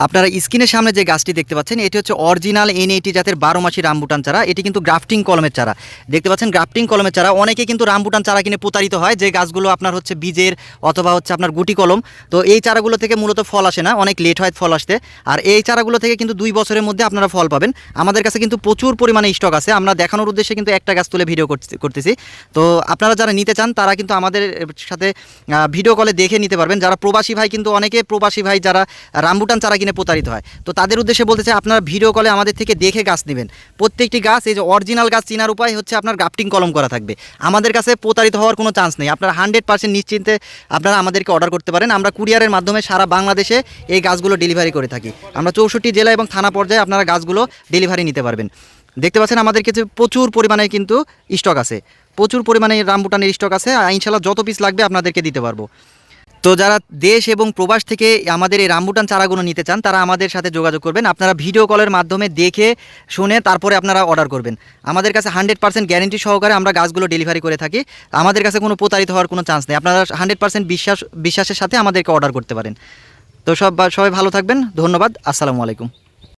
আপনারা স্ক্রিনের সামনে যে গাছটি দেখতে পাচ্ছেন, এটি হচ্ছে অরিজিনাল এন এইটি জাতের বারো মাসি রামবুটান চারা। এটি কিন্তু গ্রাফটিং কলমের চারা। দেখতে পাচ্ছেন, গ্রাফটিং কলমের চারা। অনেকে কিন্তু রামবুটান চারা কিনে প্রতারিত হয়। যে গাছগুলো আপনার হচ্ছে বীজের অথবা হচ্ছে আপনার গুটি কলম। তো এই চারাগুলো থেকে মূলত ফল আসে না। অনেক লেট হয় ফল আসতে। আর এই চারাগুলো থেকে কিন্তু দুই বছরের মধ্যে আপনারা ফল পাবেন। আমাদের কাছে কিন্তু প্রচুর পরিমাণে স্টক আছে। আমরা দেখানোর উদ্দেশ্যে কিন্তু একটা গাছ তুলে ভিডিও করতে- করতেছি। তো আপনারা যারা নিতে চান, তারা কিন্তু আমাদের সাথে ভিডিও কলে দেখে নিতে পারবেন। যারা প্রবাসী ভাই কিন্তু, অনেকে প্রবাসী ভাই যারা রামবুটান চারা কিনে প্রতারিত হয়। তো তাদের উদ্দেশ্যে বলতে চাই, আপনারা ভিডিও কলে আমাদের থেকে দেখে গাছ নেবেন। প্রত্যেকটি গাছ, এই যে অরিজিনাল গাছ চেনার উপায় হচ্ছে আপনার গ্রাফটিং কলম করা থাকবে। আমাদের কাছে প্রতারিত হওয়ার কোনো চান্স নেই। আপনারা হান্ড্রেড পার্সেন্ট নিশ্চিন্তে আপনারা আমাদেরকে অর্ডার করতে পারেন। আমরা কুরিয়ারের মাধ্যমে সারা বাংলাদেশে এই গাছগুলো ডেলিভারি করে থাকি। আমরা চৌষট্টি জেলা এবং থানা পর্যায়ে আপনারা গাছগুলো ডেলিভারি নিতে পারবেন। দেখতে পাচ্ছেন, আমাদের কাছে প্রচুর পরিমাণে কিন্তু স্টক আছে। প্রচুর পরিমাণে রামবুটানের স্টক আছে। ইনশাল্লাহ যত পিস লাগবে আপনাদেরকে দিতে পারব। তো যারা দেশ এবং প্রবাস থেকে আমাদের এই রামবুটান চারাগুলো নিতে চান, তারা আমাদের সাথে যোগাযোগ করবেন। আপনারা ভিডিও কলের মাধ্যমে দেখে শুনে তারপরে আপনারা অর্ডার করবেন। আমাদের কাছে হান্ড্রেড পার্সেন্ট গ্যারেন্টি সহকারে আমরা গাছগুলো ডেলিভারি করে থাকি। আমাদের কাছে কোনো প্রতারিত হওয়ার কোনো চান্স নেই। আপনারা হান্ড্রেড পার্সেন্ট বিশ্বাস, বিশ্বাসের সাথে আমাদেরকে অর্ডার করতে পারেন। তো সব, সবাই ভালো থাকবেন। ধন্যবাদ। আসসালামু আলাইকুম।